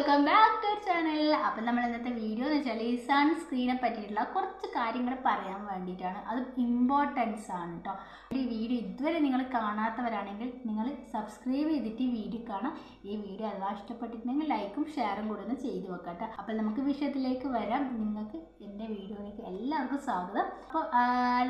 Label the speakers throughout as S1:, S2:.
S1: Welcome back to channel അപ്പം നമ്മൾ ഇന്നത്തെ വീഡിയോ എന്ന് വെച്ചാൽ ഈ സൺസ്ക്രീനെ പറ്റിയിട്ടുള്ള കുറച്ച് കാര്യങ്ങൾ പറയാൻ വേണ്ടിയിട്ടാണ്. അത് ഇമ്പോർട്ടൻസ് ആണ് കേട്ടോ ഈ വീഡിയോ ഇതുവരെ നിങ്ങൾ കാണാത്തവരാണെങ്കിൽ നിങ്ങൾ സബ്സ്ക്രൈബ് ചെയ്തിട്ട് ഈ വീഡിയോ കാണാം. ഈ വീഡിയോ അഥവാ ഇഷ്ടപ്പെട്ടിട്ടുണ്ടെങ്കിൽ ലൈക്കും ഷെയറും കൂടെ ഒന്ന് ചെയ്തു വെക്കട്ടെ. അപ്പം നമുക്ക് വിഷയത്തിലേക്ക് വരാം. നിങ്ങൾക്ക് എന്റെ വീഡിയോയിലേക്ക് എല്ലാവർക്കും സ്വാഗതം. അപ്പോൾ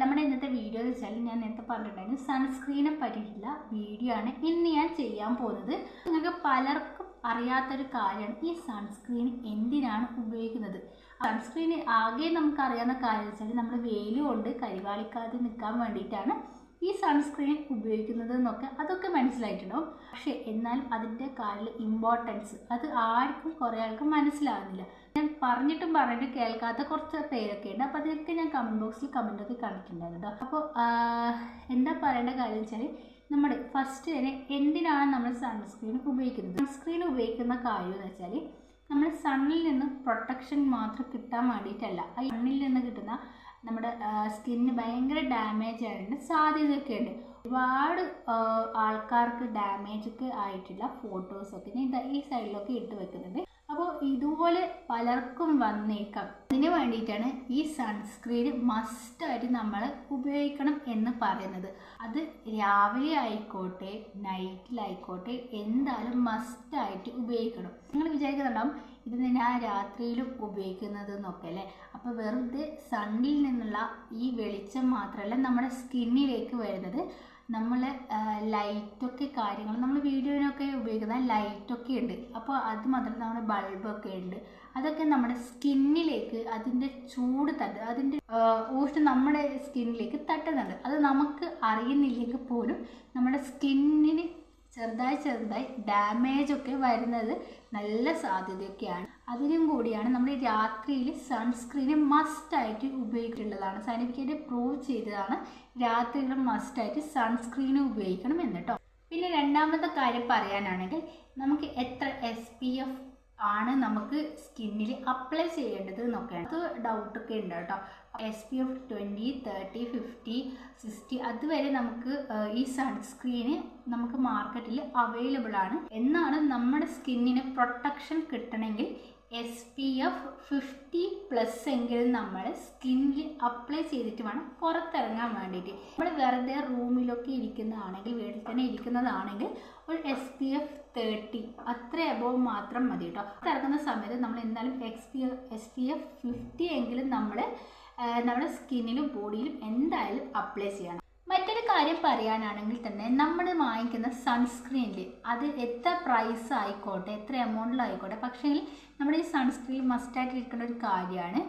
S1: നമ്മുടെ ഇന്നത്തെ വീഡിയോ എന്ന് വെച്ചാൽ ഞാൻ നേരത്തെ പറഞ്ഞിട്ടുണ്ടായിരുന്നു സൺസ്ക്രീനെ പറ്റിയിട്ടുള്ള വീഡിയോ ആണ് ഇന്ന് ഞാൻ ചെയ്യാൻ പോകുന്നത്. നിങ്ങൾക്ക് പലർക്കും അറിയാത്തൊരു കാര്യമാണ്. ഈ സൺസ്ക്രീൻ എന്തിനാണ് ഉപയോഗിക്കുന്നത്? സൺസ്ക്രീൻ ആകെ നമുക്ക് അറിയാവുന്ന കാര്യം വെച്ചാൽ നമ്മൾ വെയിൽ കൊണ്ട് കരിവാളിക്കാതെ നിൽക്കാൻ വേണ്ടിയിട്ടാണ് ഈ സൺസ്ക്രീൻ ഉപയോഗിക്കുന്നത് എന്നൊക്കെ അതൊക്കെ മനസ്സിലായിട്ടുണ്ടാവും. പക്ഷേ എന്നാൽ അതിന്റെ കാലിൽ ഇമ്പോർട്ടൻസ് അത് ആർക്കും കുറേ ആൾക്കും മനസ്സിലാകുന്നില്ല ഞാൻ പറഞ്ഞിട്ടും പറഞ്ഞിട്ടും കേൾക്കാത്ത കുറച്ച് പേരൊക്കെ ഉണ്ട്. അപ്പോൾ അതിനൊക്കെ ഞാൻ കമന്റ് ബോക്സിൽ കമന്റൊക്കെ കണ്ടിട്ടുണ്ടായിരുന്നു കേട്ടോ. അപ്പോൾ എന്താ പറയേണ്ട കാര്യം വെച്ചാൽ നമ്മൾ ഫസ്റ്റ് തന്നെ എന്തിനാണ് നമ്മൾ സൺസ്ക്രീൻ ഉപയോഗിക്കുന്നത്? സൺസ്ക്രീൻ ഉപയോഗിക്കുന്ന കാര്യം എന്ന് വെച്ചാൽ നമ്മൾ സണ്ണിൽ നിന്ന് പ്രൊട്ടക്ഷൻ മാത്രം കിട്ടാൻ വേണ്ടിയിട്ടല്ല. ആ സണ്ണിൽ നിന്ന് കിട്ടുന്ന നമ്മുടെ സ്കിന്നിന് ഭയങ്കര ഡാമേജ് ആയതിന്റെ സാധ്യതയൊക്കെ ഉണ്ട്. ഒരുപാട് ആൾക്കാർക്ക് ഡാമേജ് ഒക്കെ ആയിട്ടുള്ള ഫോട്ടോസൊക്കെ ഞാൻ ഈ സൈഡിലൊക്കെ ഇട്ട് വെക്കുന്നുണ്ട്. അപ്പോൾ ഇതുപോലെ പലർക്കും വന്നേക്കാം. അതിന് വേണ്ടിയിട്ടാണ് ഈ സൺസ്ക്രീൻ മസ്റ്റായിട്ട് നമ്മൾ ഉപയോഗിക്കണം എന്ന് പറയുന്നത്. അത് രാവിലെ ആയിക്കോട്ടെ നൈറ്റിലായിക്കോട്ടെ എന്തായാലും മസ്റ്റായിട്ട് ഉപയോഗിക്കണം. നിങ്ങൾ വിചാരിക്കുന്നുണ്ടാവും ഇത് ഞാൻ രാത്രിയിലും ഉപയോഗിക്കുന്നത് എന്നൊക്കെ അല്ലേ? അപ്പോൾ വെറുതെ സണ്ണിൽ നിന്നുള്ള ഈ വെളിച്ചം മാത്രമല്ല നമ്മുടെ സ്കിന്നിലേക്ക് വരുന്നത്. നമ്മൾ ലൈറ്റൊക്കെ കാര്യങ്ങൾ നമ്മൾ വീഡിയോയിനൊക്കെ ഉപയോഗിക്കുന്ന ലൈറ്റൊക്കെ ഉണ്ട്. അപ്പോൾ അത് മാത്രം നമ്മുടെ ബൾബൊക്കെ ഉണ്ട്. അതൊക്കെ നമ്മുടെ സ്കിന്നിലേക്ക് അതിന്റെ ചൂട് തട്ട് അതിന്റെ ഊഷ്ണം നമ്മുടെ സ്കിന്നിലേക്ക് തട്ടുന്നുണ്ട്. അത് നമുക്ക് അറിയുന്നില്ലെങ്കിൽ പോലും നമ്മുടെ സ്കിന്നിന് ചെറുതായി ചെറുതായി ഡാമേജ് ഒക്കെ വരുന്നത് നല്ല സാധ്യതയൊക്കെയാണ്. അതിനും കൂടിയാണ് നമ്മൾ രാത്രിയിൽ സൺസ്ക്രീന് മസ്റ്റായിട്ട് ഉപയോഗിക്കേണ്ടതാണ്. സൈനിക്കേറ്റ് പ്രൂവ് ചെയ്തതാണ് രാത്രിയിൽ മസ്റ്റായിട്ട് സൺസ്ക്രീന് ഉപയോഗിക്കണം എന്ന് പിന്നെ രണ്ടാമത്തെ കാര്യം പറയാനാണെങ്കിൽ നമുക്ക് എത്ര എസ് പി എഫ് ആണ് നമുക്ക് സ്കിന്നിൽ അപ്ലൈ ചെയ്യേണ്ടത് എന്നൊക്കെയാണ്. അത് ഡൗട്ടൊക്കെ ഉണ്ട് കേട്ടോ. S P F twenty thirty fifty sixty അതുവരെ നമുക്ക് ഈ സൺസ്ക്രീന് നമുക്ക് മാർക്കറ്റിൽ അവൈലബിൾ ആണ്. എന്നാണ് നമ്മുടെ സ്കിന്നിന് പ്രൊട്ടക്ഷൻ കിട്ടണമെങ്കിൽ S P F fifty plus എങ്കിലും നമ്മൾ സ്കിന്നിൽ അപ്ലൈ ചെയ്തിട്ട് വേണം പുറത്തിറങ്ങാൻ വേണ്ടിയിട്ട്. നമ്മൾ വെറുതെ റൂമിലൊക്കെ ഇരിക്കുന്നതാണെങ്കിൽ വീട്ടിൽ തന്നെ ഇരിക്കുന്നതാണെങ്കിൽ ഒരു എസ് പി എഫ് തേർട്ടി അത്ര എബോവ് മാത്രം മതി കേട്ടോ. ഇറങ്ങുന്ന സമയത്ത് നമ്മൾ എന്തായാലും X P S P F fifty എങ്കിലും നമ്മൾ നമ്മുടെ സ്കിന്നിലും ബോഡിയിലും എന്തായാലും അപ്ലൈ ചെയ്യണം. മറ്റൊരു കാര്യം പറയാനാണെങ്കിൽ തന്നെ നമ്മൾ വാങ്ങിക്കുന്ന സൺസ്ക്രീനിൽ അത് എത്ര പ്രൈസ് ആയിക്കോട്ടെ എത്ര എമൗണ്ടിലായിക്കോട്ടെ പക്ഷേ നമ്മുടെ ഈ സൺസ്ക്രീൻ മസ്റ്റായിട്ട് ഇരിക്കുന്ന ഒരു കാര്യമാണ്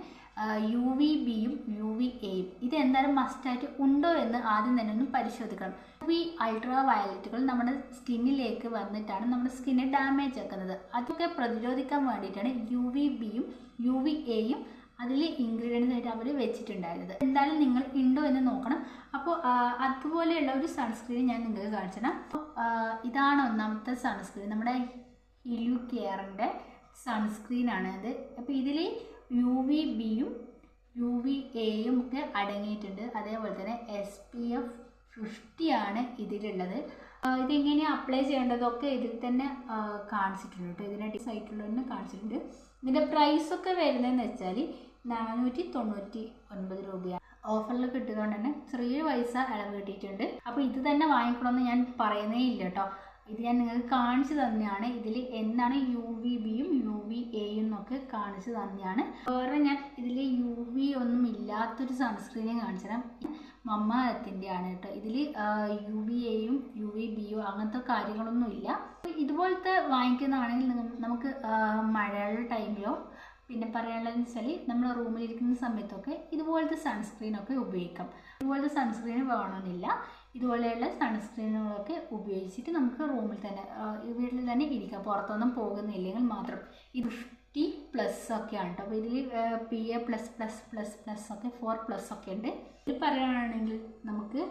S1: യു വി ബിയും യു വി എയും ഇത് എന്തായാലും മസ്റ്റായിട്ട് ഉണ്ടോ എന്ന് ആദ്യം തന്നെ ഒന്ന് പരിശോധിക്കണം. യു വി അൾട്രാ വയലറ്റുകൾ നമ്മുടെ സ്കിന്നിലേക്ക് വന്നിട്ടാണ് നമ്മുടെ സ്കിന്നെ ഡാമേജ് ആക്കുന്നത്. അതൊക്കെ പ്രതിരോധിക്കാൻ വേണ്ടിയിട്ടാണ് യു വി ബിയും യു വി എയും അതിൽ ഇൻഗ്രീഡിയൻസ് ആയിട്ട് അവർ വെച്ചിട്ടുണ്ടായിരുന്നത്. എന്തായാലും നിങ്ങൾ ഉണ്ടോ എന്ന് നോക്കണം. അപ്പോൾ അതുപോലെയുള്ള ഒരു സൺസ്ക്രീൻ ഞാൻ നിങ്ങൾക്ക് കാണിച്ചതാണ് തരാം ഇതാണ് ഒന്നാമത്തെ സൺസ്ക്രീൻ നമ്മുടെ ഹിലു കെയറിന്റെ സൺസ്ക്രീൻ ആണ് ഇത് അപ്പോൾ ഇതിൽ യു വി ബിയും യു വി എയും ഒക്കെ അടങ്ങിയിട്ടുണ്ട്. അതേപോലെ തന്നെ എസ് പി എഫ് ഫിഫ്റ്റിയാണ് ഇതിലുള്ളത്. ഇതെങ്ങനെയാണ് അപ്ലൈ ചെയ്യേണ്ടതൊക്കെ ഇതിൽ തന്നെ കാണിച്ചിട്ടുണ്ട് കേട്ടോ. ഇതിന്റെ സൈറ്റിലുള്ള കാണിച്ചിട്ടുണ്ട്. ഇതിന്റെ പ്രൈസൊക്കെ വരുന്നതെന്ന് വെച്ചാൽ നാനൂറ്റി തൊണ്ണൂറ്റി ഒൻപത് രൂപയാണ് ഓഫറിൽ കിട്ടുന്നതുകൊണ്ട് തന്നെ ചെറിയ പൈസ ഇളവ് കിട്ടിയിട്ടുണ്ട്. അപ്പോൾ ഇത് തന്നെ വാങ്ങിക്കണമെന്ന് ഞാൻ പറയുന്നേ ഇല്ല കേട്ടോ. ഇത് ഞാൻ നിങ്ങൾക്ക് കാണിച്ചു തന്നെയാണ്. ഇതിൽ എന്താണ് യു വി ബിയും യു വി എയും എന്നൊക്കെ കാണിച്ചു തന്നെയാണ്. വേറെ ഞാൻ ഇതിൽ യു വി ഒന്നും ഇല്ലാത്തൊരു സൺസ്ക്രീനെ കാണിച്ചു തരാം. ആണ് കേട്ടോ. ഇതിൽ യു വി എയും യു വി ബിയും അങ്ങനത്തെ കാര്യങ്ങളൊന്നും ഇല്ല. ഇതുപോലത്തെ വാങ്ങിക്കുന്നതാണെങ്കിൽ നമുക്ക് മഴയുടെ ടൈമിലോ പിന്നെ പറയാനുള്ളതെന്ന് വെച്ചാൽ നമ്മൾ റൂമിലിരിക്കുന്ന സമയത്തൊക്കെ ഇതുപോലത്തെ സൺസ്ക്രീനൊക്കെ ഉപയോഗിക്കാം. ഇതുപോലത്തെ സൺസ്ക്രീൻ വേണമെന്നില്ല. ഇതുപോലെയുള്ള സൺസ്ക്രീനുകളൊക്കെ ഉപയോഗിച്ചിട്ട് നമുക്ക് റൂമിൽ തന്നെ വീട്ടിൽ തന്നെ ഇരിക്കാം. പുറത്തൊന്നും പോകുന്നില്ലെങ്കിൽ മാത്രം. ഇത് ഫിഫ്റ്റി പ്ലസ് ഒക്കെയാണ് കേട്ടോ അപ്പോൾ ഇതിൽ P A plus plus plus plus ഒക്കെ ഫോർ പ്ലസ് ഒക്കെ ഉണ്ട്. ഇത് പറയുകയാണെങ്കിൽ നമുക്ക്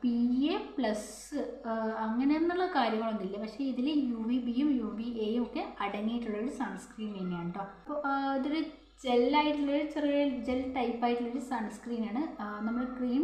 S1: പി എ പ്ലസ് അങ്ങനെയൊന്നുള്ള കാര്യങ്ങളൊന്നുമില്ല. പക്ഷേ ഇതിൽ യു വി ബിയും യു വി എയും ഒക്കെ അടങ്ങിയിട്ടുള്ളൊരു സൺസ്ക്രീൻ തന്നെയാണ് കേട്ടോ അപ്പോൾ ഇതൊരു ജെല്ലായിട്ടുള്ളൊരു ചെറിയ ജെൽ ടൈപ്പ് ആയിട്ടുള്ളൊരു സൺസ്ക്രീനാണ് നമ്മൾ ക്രീം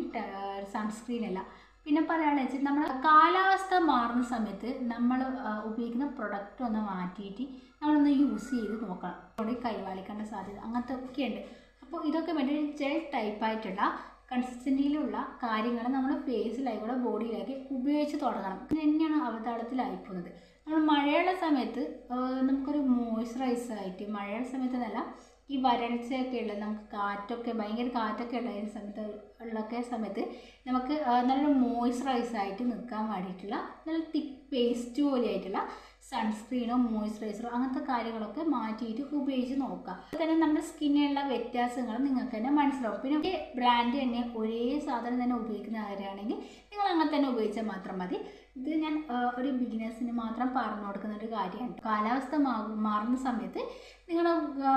S1: സൺസ്ക്രീൻ അല്ല. പിന്നെ പറയുകയാണെന്ന് വെച്ചാൽ നമ്മൾ കാലാവസ്ഥ മാറുന്ന സമയത്ത് നമ്മൾ ഉപയോഗിക്കുന്ന പ്രൊഡക്റ്റ് ഒന്ന് മാറ്റിയിട്ട് നമ്മളൊന്ന് യൂസ് ചെയ്ത് നോക്കണം. അവിടെ കൈവാളിക്കേണ്ട സാധ്യത അങ്ങനത്തെ ഒക്കെയുണ്ട് അപ്പോൾ ഇതൊക്കെ വേണ്ടി ജെൽ ടൈപ്പായിട്ടുള്ള കൺസിസ്റ്റന്റിയിലുള്ള കാര്യങ്ങൾ നമ്മൾ ഫേസിലായിക്കോട്ടെ ബോഡിയിലാക്കി ഉപയോഗിച്ച് തുടങ്ങണം. ഇത് തന്നെയാണ് അവതാളത്തിലായി നമ്മൾ മഴയുള്ള സമയത്ത് നമുക്കൊരു മോയ്സ്ചറൈസർ ആയിട്ട് മഴയുള്ള സമയത്ത് എന്നല്ല ഈ വരൾച്ചയൊക്കെ ഉള്ള നമുക്ക് കാറ്റൊക്കെ ഭയങ്കര കാറ്റൊക്കെ ഉള്ള സമയത്ത് ഉള്ളൊക്കെ സമയത്ത് നമുക്ക് നല്ല നല്ലൊരു മോയ്സ്ചറൈസർ ആയിട്ട് നിൽക്കാൻ വേണ്ടിയിട്ടുള്ള നല്ല തിക്ക് പേസ്റ്റ് പോലെ ആയിട്ടുള്ള സൺസ്ക്രീനോ മോയ്സ്ചറൈസറോ അങ്ങനത്തെ കാര്യങ്ങളൊക്കെ മാറ്റിയിട്ട് ഉപയോഗിച്ച് നോക്കുക. തന്നെ നമ്മുടെ സ്കിന്നിലുള്ള വ്യത്യാസങ്ങൾ നിങ്ങൾക്ക് തന്നെ മനസ്സിലാവും. പിന്നെ ബ്രാൻഡ് തന്നെ ഒരേ സാധനം തന്നെ ഉപയോഗിക്കുന്ന ആരാണെങ്കിൽ നിങ്ങൾ അങ്ങനെ തന്നെ ഉപയോഗിച്ചാൽ മാത്രം മതി. ഇത് ഞാൻ ഒരു ബിഗിനേഴ്സിന് മാത്രം പറഞ്ഞു കൊടുക്കുന്ന ഒരു കാര്യമാണ്. കാലാവസ്ഥ മാറുന്ന സമയത്ത് നിങ്ങൾ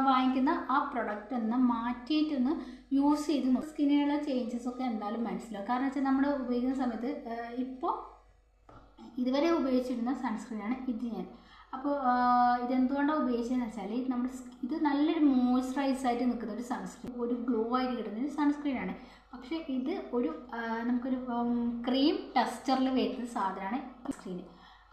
S1: വാങ്ങിക്കുന്ന ആ പ്രൊഡക്റ്റ് ഒന്ന് മാറ്റിയിട്ടൊന്ന് യൂസ് ചെയ്ത് സ്കിന്നിലുള്ള ചേഞ്ചസ് ഒക്കെ എന്തായാലും മനസ്സിലാവും. കാരണം വെച്ചാൽ നമ്മൾ ഉപയോഗിക്കുന്ന സമയത്ത് ഇപ്പോൾ ഇതുവരെ ഉപയോഗിച്ചിരുന്ന സൺസ്ക്രീനാണ് ഇത് ഞാൻ. അപ്പോൾ ഇതെന്തുകൊണ്ടാണ് ഉപയോഗിച്ചതെന്ന് വെച്ചാൽ നമ്മുടെ ഇത് നല്ലൊരു മോയ്സ്ചറൈസ് ആയിട്ട് നിൽക്കുന്ന ഒരു സൺസ്ക്രീൻ ഒരു ഗ്ലോ ആയിട്ട് കിട്ടുന്ന ഒരു സൺസ്ക്രീനാണ് പക്ഷേ ഇത് ഒരു നമുക്കൊരു ക്രീം ടെക്സ്ചറിൽ വരുന്ന സാധനമാണ് സൺസ്ക്രീൻ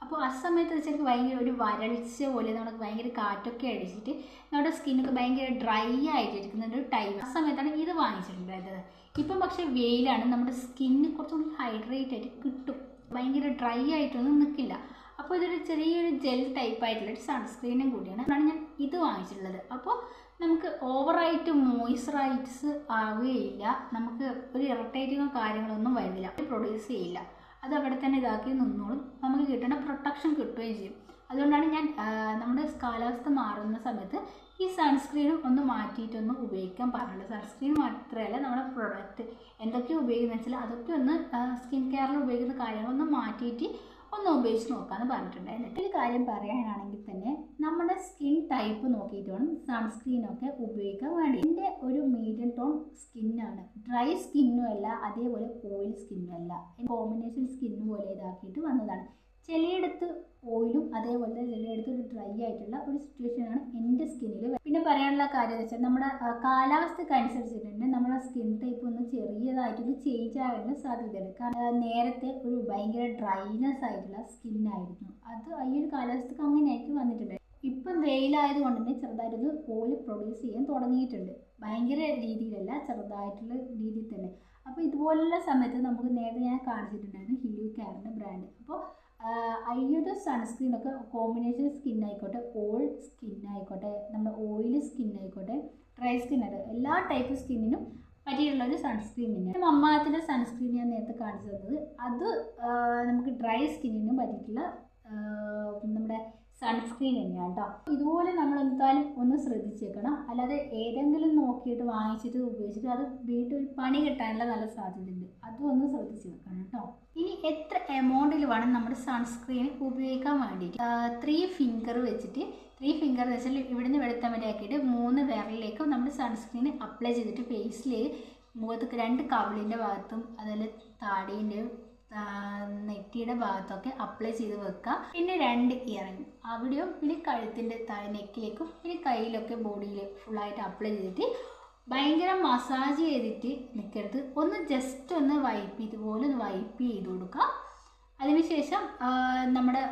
S1: അപ്പോൾ ആ സമയത്ത് വെച്ചാൽ ഭയങ്കര ഒരു വരൾച്ച പോലെ നമുക്ക് ഭയങ്കര കാറ്റൊക്കെ അടിച്ചിട്ട് നമ്മുടെ സ്കിന്നൊക്കെ ഭയങ്കര ഡ്രൈ ആയിട്ടിരിക്കുന്ന ഒരു ടൈം ആ സമയത്താണ് ഇത് വാങ്ങിച്ചിട്ടുണ്ടായിരുന്നത്. ഇപ്പം പക്ഷേ വെയിലാണ്. നമ്മുടെ സ്കിന്ന് കുറച്ചുകൂടി ഹൈഡ്രേറ്റ് ആയിട്ട് കിട്ടും. ഭയങ്കര ഡ്രൈ ആയിട്ടൊന്നും നിൽക്കില്ല അപ്പോൾ ഇതൊരു ചെറിയൊരു ജെൽ ടൈപ്പ് ആയിട്ടുള്ള ഒരു സൺസ്ക്രീനും കൂടിയാണ് അതാണ് ഞാൻ ഇത് വാങ്ങിച്ചിട്ടുള്ളത്. അപ്പോൾ നമുക്ക് ഓവറായിട്ട് മോയ്സ്ചറൈസ് ആവുകയില്ല. നമുക്ക് ഒരു ഇറിറ്റേറ്റിങ്ങോ കാര്യങ്ങളൊന്നും വരുന്നില്ല. പ്രൊഡ്യൂസ് ചെയ്യില്ല. അത് അവിടെ തന്നെ ഇതാക്കി നിന്നോളും. നമുക്ക് കിട്ടുന്ന പ്രൊട്ടക്ഷൻ കിട്ടുകയും ചെയ്യും. അതുകൊണ്ടാണ് ഞാൻ നമ്മുടെ കാലാവസ്ഥ മാറുന്ന സമയത്ത് ഈ സൺസ്ക്രീനും ഒന്ന് മാറ്റിയിട്ടൊന്ന് ഉപയോഗിക്കാൻ പറഞ്ഞിട്ടുണ്ട് സൺസ്ക്രീൻ മാത്രമല്ല നമ്മുടെ പ്രൊഡക്റ്റ് എന്തൊക്കെ ഉപയോഗിക്കുന്നത് വെച്ചാൽ അതൊക്കെ ഒന്ന് സ്കിൻ കെയറിൽ ഉപയോഗിക്കുന്ന കാര്യങ്ങളൊന്ന് മാറ്റിയിട്ട് ഒന്ന് ഉപയോഗിച്ച് നോക്കാമെന്ന് പറഞ്ഞിട്ടുണ്ട്. എന്നിട്ട് ഒരു കാര്യം പറയാനാണെങ്കിൽ തന്നെ നമ്മുടെ സ്കിൻ ടൈപ്പ് നോക്കിയിട്ട് വേണം സൺസ്ക്രീനൊക്കെ ഉപയോഗിക്കാൻ വേണ്ടി. എന്റെ ഒരു മീഡിയം ടോൺ സ്കിന്നാണ് ഡ്രൈ സ്കിന്നും അല്ല അതേപോലെ ഓയിൽ സ്കിന്നും അല്ല. കോമ്പിനേഷൻ സ്കിന്ന് പോലെ ഇതാക്കിയിട്ട് വന്നതാണ്. ചിലയിടത്ത് ഓയിലും അതേപോലെ തന്നെ ചിലയിടത്ത് ഡ്രൈ ആയിട്ടുള്ള ഒരു സിറ്റുവേഷനാണ് എന്റെ സ്കിന്നിൽ പിന്നെ പറയാനുള്ള കാര്യം എന്ന് വെച്ചാൽ നമ്മുടെ കാലാവസ്ഥയ്ക്ക് അനുസരിച്ചിട്ട് തന്നെ നമ്മുടെ സ്കിൻ ടൈപ്പ് ഒന്ന് ചെറിയതായിട്ടൊന്ന് ചേഞ്ച് ആകാനുള്ള സാധ്യതയുണ്ട്. കാരണം നേരത്തെ ഒരു ഭയങ്കര ഡ്രൈനെസ് ആയിട്ടുള്ള സ്കിന്നായിരുന്നു അത് ഈ ഒരു കാലാവസ്ഥക്ക് അങ്ങനെയായിട്ട് വന്നിട്ടുണ്ട്. ഇപ്പം വെയിലായതുകൊണ്ട് തന്നെ ചെറുതായിട്ടൊന്ന് ഓയിൽ പ്രൊഡ്യൂസ് ചെയ്യാൻ തുടങ്ങിയിട്ടുണ്ട്. ഭയങ്കര രീതിയിലല്ല ചെറുതായിട്ടുള്ള രീതിയിൽ തന്നെ. അപ്പോൾ ഇതുപോലുള്ള സമയത്ത് നമുക്ക് നേരത്തെ ഞാൻ കാണിച്ചിട്ടുണ്ടായിരുന്നു ഹിലു കെയറിന്റെ ബ്രാൻഡ് അപ്പോൾ ഈ സൺസ്ക്രീൻ ഒക്കെ കോമ്പിനേഷൻ സ്കിൻ ആയിക്കോട്ടെ ഓൾഡ് സ്കിൻ ആയിക്കോട്ടെ നമ്മുടെ ഓയിലി സ്കിൻ ആയിക്കോട്ടെ ഡ്രൈ സ്കിൻ ആയിട്ട് എല്ലാ ടൈപ്പ് സ്കിന്നിനും പറ്റിയിട്ടുള്ള ഒരു സൺസ്ക്രീൻ തന്നെയാണ്. മമ്മാത്തിന്റെ സൺസ്ക്രീൻ ഞാൻ നേരത്തെ കാണിച്ചു തന്നത്. അത് നമുക്ക് ഡ്രൈ സ്കിന്നിനും പറ്റിയിട്ടുള്ള നമ്മുടെ സൺസ്ക്രീൻ തന്നെയാണ് കേട്ടോ ഇതുപോലെ നമ്മൾ എന്തായാലും ഒന്ന് ശ്രദ്ധിച്ചേക്കണം. അല്ലാതെ ഏതെങ്കിലും നോക്കിയിട്ട് വാങ്ങിച്ചിട്ട് ഉപയോഗിച്ചിട്ട് അത് വീട്ടിൽ പണി കിട്ടാനുള്ള നല്ല സാധ്യതയുണ്ട്. അതും ഒന്ന് ശ്രദ്ധിച്ച് വെക്കണം കേട്ടോ ഇനി എത്ര എമൗണ്ടിൽ വേണം നമ്മുടെ സൺസ്ക്രീൻ ഉപയോഗിക്കാൻ വേണ്ടിയിട്ട്? ത്രീ ഫിംഗർ വെച്ചിട്ട് ത്രീ ഫിംഗർ എന്ന് വെച്ചാൽ ഇവിടുന്ന് വെളുത്ത ആക്കിയിട്ട് മൂന്ന് വിരലിലേക്ക് നമ്മുടെ സൺസ്ക്രീൻ അപ്ലൈ ചെയ്തിട്ട് ഫേസിൽ മുഖത്ത് രണ്ട് കവിളിന്റെ ഭാഗത്തും അതുപോലെ താടീന്റെയും നെറ്റിയുടെ ഭാഗത്തൊക്കെ അപ്ലൈ ചെയ്ത് വെക്കുക. പിന്നെ രണ്ട് ഇയറിങ് അവിടെയും പിന്നെ കഴുത്തിന്റെ താഴെ നെക്കിലേക്കും പിന്നെ കയ്യിലൊക്കെ ബോഡിയിൽ ഫുള്ളായിട്ട് അപ്ലൈ ചെയ്തിട്ട് ഭയങ്കര മസാജ് ചെയ്തിട്ട് നിൽക്കരുത് ഒന്ന് ജസ്റ്റ് ഒന്ന് വൈപ്പ് ഇതുപോലെ ഒന്ന് വൈപ്പ് ചെയ്ത് കൊടുക്കുക. അതിനുശേഷം നമ്മുടെ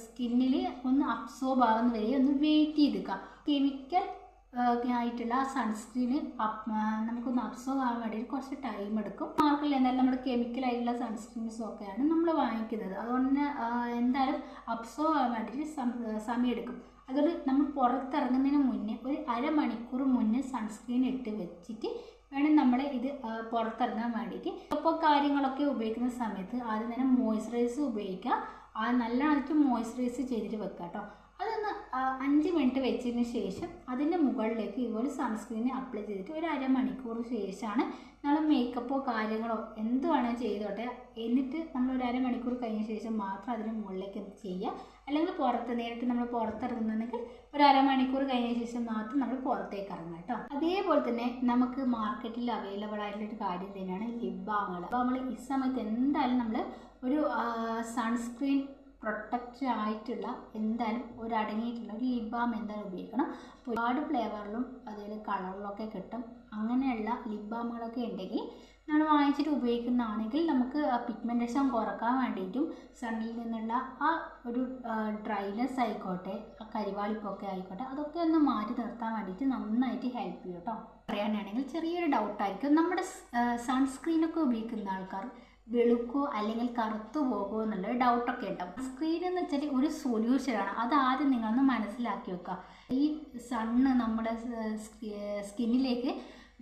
S1: സ്കിന്നിൽ ഒന്ന് അബ്സോർബ് ആവുന്ന വരെ ഒന്ന് വെയിറ്റ് ചെയ്തിക്കുക കെമിക്കൽ ആയിട്ടുള്ള സൺസ്ക്രീന് നമുക്കൊന്ന് അബ്സോർവ് ആവാൻ വേണ്ടി കുറച്ച് ടൈം എടുക്കും. മാർക്കില്ല എന്തായാലും നമ്മുടെ കെമിക്കൽ ആയിട്ടുള്ള സൺസ്ക്രീൻസും ഒക്കെയാണ് നമ്മൾ വാങ്ങിക്കുന്നത്. അതുകൊണ്ട് ആ, എന്തായാലും അബ്സോർവ് ആവാൻ വേണ്ടിയിട്ട് സമയം എടുക്കും അതുകൊണ്ട് നമ്മൾ പുറത്തിറങ്ങുന്നതിന് മുന്നേ ഒരു അരമണിക്കൂർ മുന്നേ സൺസ്ക്രീൻ ഇട്ട് വെച്ചിട്ട് വേണം നമ്മൾ ഇത് ആ, പുറത്തിറങ്ങാൻ വേണ്ടിയിട്ട്. അപ്പോൾ കാര്യങ്ങളൊക്കെ ഉപയോഗിക്കുന്ന സമയത്ത് ആദ്യം തന്നെ മോയ്സ്ചറൈസ് ഉപയോഗിക്കുക. ആ നല്ലതായിട്ട് മോയ്സ്ചറൈസ് ചെയ്തിട്ട് വെക്കുക കേട്ടോ ആ, അഞ്ച് മിനിറ്റ് വെച്ചതിന് ശേഷം അതിന്റെ മുകളിലേക്ക് ഇതുപോലെ സൺസ്ക്രീൻ അപ്ലൈ ചെയ്തിട്ട് ഒരു അരമണിക്കൂർ ശേഷമാണ് നമ്മൾ മേക്കപ്പോ കാര്യങ്ങളോ എന്ത് വേണമെങ്കിൽ ചെയ്തോട്ടെ. എന്നിട്ട് നമ്മൾ ഒരു അരമണിക്കൂർ കഴിഞ്ഞ ശേഷം മാത്രം അതിന് മുകളിലേക്ക് ചെയ്യുക. അല്ലെങ്കിൽ പുറത്ത് നേരിട്ട് നമ്മൾ പുറത്തിറങ്ങുന്നുണ്ടെങ്കിൽ ഒരു അരമണിക്കൂർ കഴിഞ്ഞ ശേഷം മാത്രം നമ്മൾ പുറത്തേക്ക് ഇറങ്ങുക കേട്ടോ. അതേപോലെ തന്നെ നമുക്ക് മാർക്കറ്റിൽ അവൈലബിൾ ആയിട്ടുള്ള ഒരു കാര്യം തന്നെയാണ് ബാമുകൾ അപ്പോൾ നമ്മൾ ഈ സമയത്ത് എന്തായാലും നമ്മൾ ഒരു സൺസ്ക്രീൻ പ്രൊട്ടക്റ്റ് ആയിട്ടുള്ള എന്തായാലും ഒരു അടങ്ങിയിട്ടുള്ള ഒരു ലിപ് ബാം എന്തായാലും ഉപയോഗിക്കണം. ഒരുപാട് ഫ്ലേവറിലും അതുപോലെ കളറിലൊക്കെ കിട്ടും. അങ്ങനെയുള്ള ലിപ് ബാമുകളൊക്കെ ഉണ്ടെങ്കിൽ നമ്മൾ വാങ്ങിച്ചിട്ട് ഉപയോഗിക്കുന്നതാണെങ്കിൽ നമുക്ക് ആ പിഗ്മെന്റേഷൻ കുറയ്ക്കാൻ വേണ്ടിയിട്ടും സണ്ണിൽ നിന്നുള്ള ആ ഒരു ഡ്രൈനെസ് ആയിക്കോട്ടെ ആ കരിവാളിപ്പൊക്കെ ആയിക്കോട്ടെ അതൊക്കെ ഒന്ന് മാറ്റി നിർത്താൻ വേണ്ടിയിട്ട് നന്നായിട്ട് ഹെൽപ്പ് ചെയ്യും കേട്ടോ പറയാനാണെങ്കിൽ ചെറിയൊരു ഡൗട്ടായിരിക്കും നമ്മുടെ സൺസ്ക്രീനൊക്കെ ഉപയോഗിക്കുന്ന ആൾക്കാർ വെളുക്കോ അല്ലെങ്കിൽ കറുത്തു പോകുമോ എന്നുള്ള ഡൗട്ടൊക്കെ ഉണ്ടാവും. സ്ക്രീൻ എന്ന് വെച്ചാൽ ഒരു സൊല്യൂഷനാണ് അത് ആദ്യം നിങ്ങളൊന്ന് മനസ്സിലാക്കി വെക്കുക. ഈ സണ്ണ് നമ്മുടെ സ്കിന്നിലേക്ക്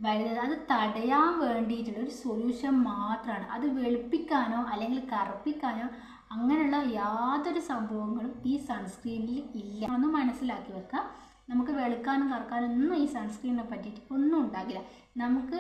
S1: വരുന്നത് അത് തടയാൻ വേണ്ടിയിട്ടുള്ള ഒരു സൊല്യൂഷൻ മാത്രമാണ്. അത് വെളുപ്പിക്കാനോ അല്ലെങ്കിൽ കറുപ്പിക്കാനോ അങ്ങനെയുള്ള യാതൊരു സംഭവങ്ങളും ഈ സൺസ്ക്രീനിൽ ഇല്ല. ഒന്ന് മനസ്സിലാക്കി വെക്കുക. നമുക്ക് വെളുക്കാനും കറക്കാനും ഒന്നും ഈ സൺസ്ക്രീനെ പറ്റിയിട്ട് ഒന്നും ഉണ്ടാകില്ല. നമുക്ക്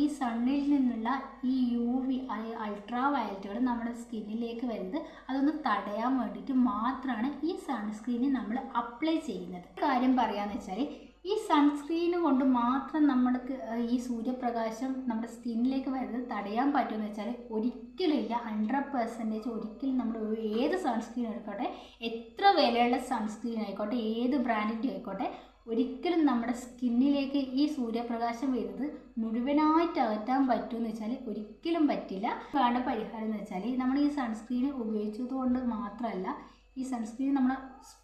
S1: ഈ സണ്ണിൽ നിന്നുള്ള ഈ യു വി അൾട്രാ വയലറ്റുകൾ നമ്മുടെ സ്കിന്നിലേക്ക് വരുന്നത് അതൊന്ന് തടയാൻ വേണ്ടിയിട്ട് മാത്രമാണ് ഈ സൺസ്ക്രീന് നമ്മൾ അപ്ലൈ ചെയ്യുന്നത്. കാര്യം പറയാന്ന് വെച്ചാൽ ഈ സൺസ്ക്രീൻ കൊണ്ട് മാത്രം നമ്മൾക്ക് ഈ സൂര്യപ്രകാശം നമ്മുടെ സ്കിന്നിലേക്ക് വരുന്നത് തടയാൻ പറ്റുമെന്ന് വെച്ചാൽ ഒരിക്കലും ഇല്ല. ഹൺഡ്രഡ് പെർസെന്റേജ് ഒരിക്കലും നമ്മൾ ഏത് സൺസ്ക്രീൻ എടുക്കട്ടെ എത്ര വിലയുള്ള സൺസ്ക്രീൻ ആയിക്കോട്ടെ ഏത് ബ്രാൻഡിന്റെ ആയിക്കോട്ടെ ഒരിക്കലും നമ്മുടെ സ്കിന്നിലേക്ക് ഈ സൂര്യപ്രകാശം വരുന്നത് മുഴുവനായിട്ട് അകറ്റാൻ പറ്റുമെന്ന് വെച്ചാൽ ഒരിക്കലും പറ്റില്ല. വേണ്ട പരിഹാരം എന്ന് വെച്ചാൽ നമ്മൾ ഈ സൺസ്ക്രീൻ ഉപയോഗിച്ചത് കൊണ്ട് മാത്രമല്ല ഈ സൺസ്ക്രീൻ നമ്മൾ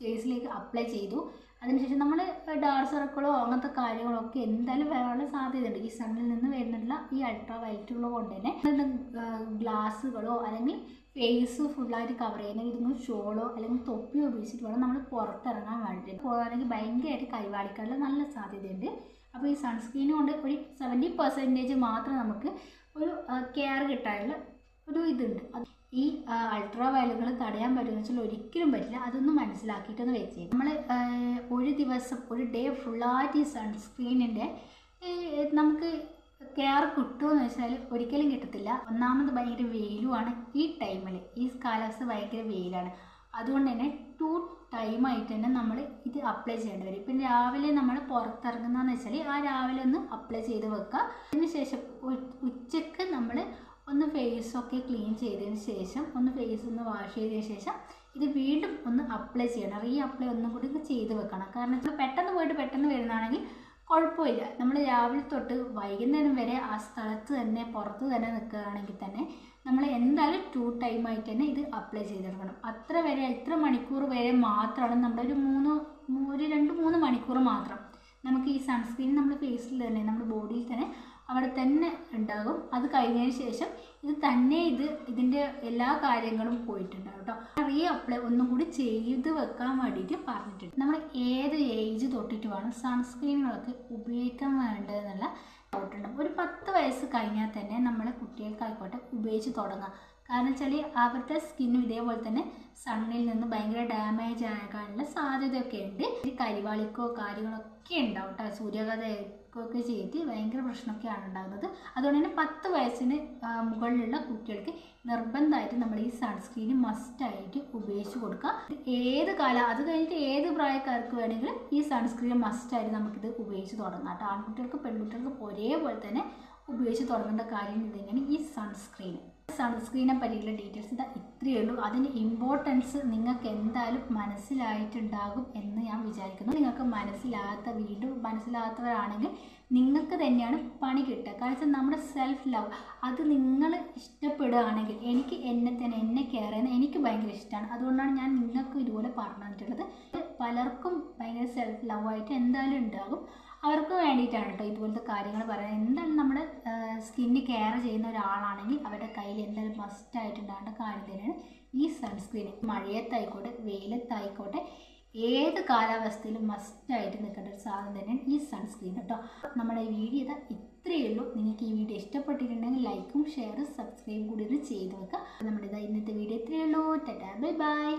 S1: ഫേസിലേക്ക് അപ്ലൈ ചെയ്തു. അതിനുശേഷം നമ്മൾ ഡാർക്ക് സർക്കിളോ അങ്ങനത്തെ കാര്യങ്ങളോ ഒക്കെ എന്തായാലും വരാനുള്ള സാധ്യതയുണ്ട്. ഈ സണ്ണിൽ നിന്ന് വരുന്നുള്ള ഈ അൾട്രാ വയലറ്റുകളോ കൊണ്ട് തന്നെ. ഗ്ലാസ്സുകളോ അല്ലെങ്കിൽ ഫേസ് ഫുള്ളായിട്ട് കവർ ചെയ്യുന്ന ഇതൊന്നും ഷോളോ അല്ലെങ്കിൽ തൊപ്പിയോ ഉപയോഗിച്ചിട്ട് വേണം നമ്മൾ പുറത്തിറങ്ങാൻ വേണ്ടിയിട്ട്. പോകാണെങ്കിൽ ഭയങ്കരമായിട്ട് കൈവാളിക്കാനുള്ള നല്ല സാധ്യതയുണ്ട്. അപ്പോൾ ഈ സൺസ്ക്രീൻ കൊണ്ട് ഒരു സെവന്റി പെർസെന്റേജ് മാത്രം നമുക്ക് ഒരു കെയർ കിട്ടാനുള്ള ഒരു ഇതുണ്ട്. ഈ അൾട്രാ വയലുകൾ തടയാൻ പറ്റുമെന്ന് വെച്ചാൽ ഒരിക്കലും പറ്റില്ല. അതൊന്നും മനസ്സിലാക്കിയിട്ടൊന്ന് വെച്ചേ. നമ്മൾ ഒരു ദിവസം ഒരു ഡേ ഫുള്ളായിട്ട് ഈ സൺസ്ക്രീനിന്റെ നമുക്ക് കെയർ കിട്ടുമെന്ന് വെച്ചാൽ ഒരിക്കലും കിട്ടത്തില്ല. ഒന്നാമത് ഭയങ്കര വെയിലുമാണ് ഈ ടൈമിൽ ഈ കാലാവസ്ഥ ഭയങ്കര വെയിലാണ്. അതുകൊണ്ട് തന്നെ ടു ടൈമായിട്ട് തന്നെ നമ്മൾ ഇത് അപ്ലൈ ചെയ്യേണ്ടി വരും. പിന്നെ രാവിലെ നമ്മൾ പുറത്തിറങ്ങുന്നതെന്ന് വെച്ചാൽ ആ രാവിലെ ഒന്ന് അപ്ലൈ ചെയ്ത് വെക്കുക. അതിനുശേഷം ഉച്ചയ്ക്ക് നമ്മൾ ഒന്ന് ഫേസൊക്കെ ക്ലീൻ ചെയ്തതിന് ശേഷം ഒന്ന് ഫേസ് ഒന്ന് വാഷ് ചെയ്തതിന് ശേഷം ഇത് വീണ്ടും ഒന്ന് അപ്ലൈ ചെയ്യണം. റീ അപ്ലൈ ഒന്നും കൂടി ചെയ്ത് വെക്കണം. കാരണം വെച്ചാൽ പെട്ടെന്ന് പോയിട്ട് പെട്ടെന്ന് വരുന്നതാണെങ്കിൽ കുഴപ്പമില്ല. നമ്മൾ രാവിലെ തൊട്ട് വൈകുന്നേരം വരെ ആ സ്ഥലത്ത് തന്നെ പുറത്ത് തന്നെ നിൽക്കുകയാണെങ്കിൽ തന്നെ നമ്മൾ എന്തായാലും ടു ടൈമായിട്ട് തന്നെ ഇത് അപ്ലൈ ചെയ്തെടുക്കണം. അത്ര വരെ ഇത്ര മണിക്കൂർ വരെ മാത്രമാണ് നമ്മുടെ ഒരു മൂന്ന് ഒരു രണ്ട് മൂന്ന് മണിക്കൂർ മാത്രം നമുക്ക് ഈ സൺസ്ക്രീൻ നമ്മുടെ ഫേസിൽ തന്നെ നമ്മുടെ ബോഡിയിൽ തന്നെ അവിടെ തന്നെ ഉണ്ടാകും. അത് കഴിഞ്ഞതിന് ശേഷം ഇത് തന്നെ ഇത് ഇതിന്റെ എല്ലാ കാര്യങ്ങളും പോയിട്ടുണ്ടാകും കേട്ടോ റീ അപ്ലൈ ഒന്നും കൂടി ചെയ്ത് വെക്കാൻ വേണ്ടിയിട്ട് പറഞ്ഞിട്ടുണ്ട്. നമ്മൾ ഏത് ഏജ് തൊട്ടിട്ട് വേണം സൺസ്ക്രീനുകളൊക്കെ ഉപയോഗിക്കാൻ വേണ്ടതെന്നുള്ള ഡൗട്ടുണ്ട് ഒരു പത്ത് വയസ്സ് കഴിഞ്ഞാൽ തന്നെ നമ്മൾ കുട്ടികൾക്കായിക്കോട്ടെ ഉപയോഗിച്ച് തുടങ്ങാം. കാരണം വെച്ചാൽ അവരുടെ സ്കിന്നും ഇതേപോലെ തന്നെ സണ്ണിൽ നിന്ന് ഭയങ്കര ഡാമേജ് ആകാനുള്ള സാധ്യതയൊക്കെ ഉണ്ട്. കരിവാളിക്കോ കാര്യങ്ങളൊക്കെ ഉണ്ടാവും കേട്ടോ സൂര്യാഘാതമൊക്കെ ചെയ്ത് ഭയങ്കര പ്രശ്നമൊക്കെയാണ് ഉണ്ടാകുന്നത്. അതുകൊണ്ട് തന്നെ പത്ത് വയസ്സിന് മുകളിലുള്ള കുട്ടികൾക്ക് നിർബന്ധമായിട്ട് നമ്മൾ ഈ സൺസ്ക്രീൻ മസ്റ്റായിട്ട് ഉപയോഗിച്ച് കൊടുക്കുക. ഏത് കാല അത് കഴിഞ്ഞിട്ട് ഏത് പ്രായക്കാർക്ക് വേണമെങ്കിലും ഈ സൺസ്ക്രീൻ മസ്റ്റായിട്ട് നമുക്കിത് ഉപയോഗിച്ച് തുടങ്ങാം കേട്ടോ. ആൺകുട്ടികൾക്ക് പെൺകുട്ടികൾക്ക് ഒരേപോലെ തന്നെ ഉപയോഗിച്ച് തുടങ്ങേണ്ട കാര്യം തന്നെയാണ് ഈ സൺസ്ക്രീൻ സൺസ്ക്രീനെ പറ്റിയുള്ള ഡീറ്റെയിൽസ് ഇതാ ഇത്രയേ ഉള്ളൂ. അതിന്റെ ഇമ്പോർട്ടൻസ് നിങ്ങൾക്ക് എന്തായാലും മനസ്സിലായിട്ടുണ്ടാകും എന്ന് ഞാൻ വിചാരിക്കുന്നു. നിങ്ങൾക്ക് മനസ്സിലാകാത്ത വീണ്ടും മനസ്സിലാകാത്തവരാണെങ്കിൽ നിങ്ങൾക്ക് തന്നെയാണ് പണി കിട്ടുക. കാരണം വെച്ചാൽ നമ്മുടെ സെൽഫ് ലവ് അത് നിങ്ങൾ ഇഷ്ടപ്പെടുകയാണെങ്കിൽ എനിക്ക് എന്നെ തന്നെ എന്നെ കെയർ ചെയ്യുന്ന എനിക്ക് ഭയങ്കര ഇഷ്ടമാണ്. അതുകൊണ്ടാണ് ഞാൻ നിങ്ങൾക്ക് ഇതുപോലെ പറഞ്ഞു പലർക്കും ഭയങ്കര സെൽഫ് ലവ് ആയിട്ട് എന്തായാലും ഉണ്ടാകും. അവർക്ക് വേണ്ടിയിട്ടാണ് കേട്ടോ ഇതുപോലത്തെ കാര്യങ്ങൾ പറയുന്നത്. എന്താണ് നമ്മുടെ സ്കിന്ന് കെയർ ചെയ്യുന്ന ഒരാളാണെങ്കിൽ അവരുടെ കയ്യിൽ എന്തായാലും മസ്റ്റായിട്ടുണ്ടാകേണ്ട കാര്യം തന്നെയാണ് ഈ സൺസ്ക്രീൻ മഴയത്തായിക്കോട്ടെ വെയിലത്തായിക്കോട്ടെ ഏത് കാലാവസ്ഥയിലും മസ്റ്റായിട്ട് നിൽക്കേണ്ട ഒരു സാധനം തന്നെയാണ് ഈ സൺസ്ക്രീൻ കേട്ടോ നമ്മുടെ ഈ വീഡിയോ ഇതാ ഇത്രയേ ഉള്ളൂ. നിങ്ങൾക്ക് ഈ വീഡിയോ ഇഷ്ടപ്പെട്ടിട്ടുണ്ടെങ്കിൽ ലൈക്കും ഷെയറും സബ്സ്ക്രൈബും കൂടി ഒന്ന് ചെയ്ത് വെക്കുക. നമ്മുടെ ഇതാ ഇന്നത്തെ വീഡിയോ ഇത്രയേ ഉള്ളൂ. Tata bye bye